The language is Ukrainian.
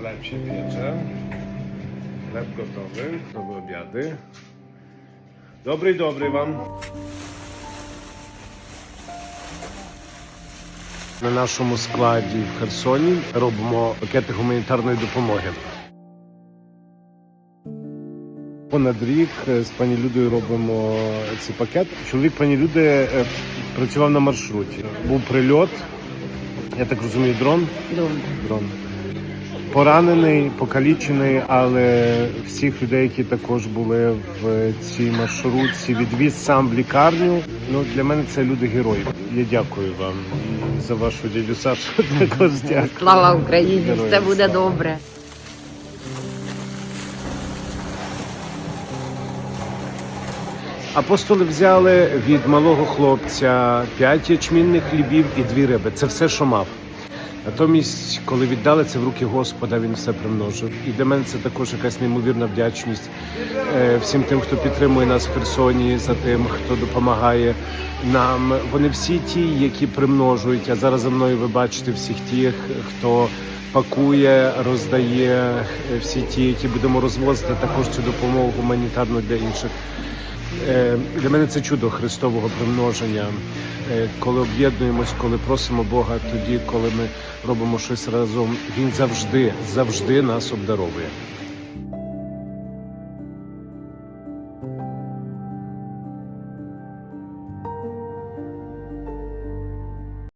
Chleb się piecze. Chleb gotowy. Nowe obiady. Dobry, dobry wam. На нашому складі в Херсоні робимо пакети гуманітарної допомоги. Понад рік з пані Людою робимо ці пакети. Чоловік пані Люди працював на маршруті. Був прильот, я так розумію, дрон. Добре. дрон. Поранений, покалічений, але всіх людей, які також були в цій маршрутці, відвіз сам в лікарню. Ну для мене це люди герої. Я дякую вам і за вашу дядю Сашу. Також дякую. Слава Україні! Героям Все буде слава. добре. Апостоли взяли від малого хлопця п'ять ячмінних хлібів і дві риби. Це все, що мав. Натомість, коли віддали це в руки Господа, він все примножив. І для мене це також якась неймовірна вдячність е, всім тим, хто підтримує нас в Херсоні, за тим, хто допомагає нам. Вони всі ті, які примножують. А зараз за мною ви бачите всіх тих, хто пакує, роздає, е, всі ті, які будемо розвозити також цю допомогу гуманітарну для інших. Е, Для мене це чудо Христового примноження. Е, Коли об'єднуємось, коли просимо Бога, тоді, коли ми робимо щось разом, Він завжди, завжди нас обдаровує.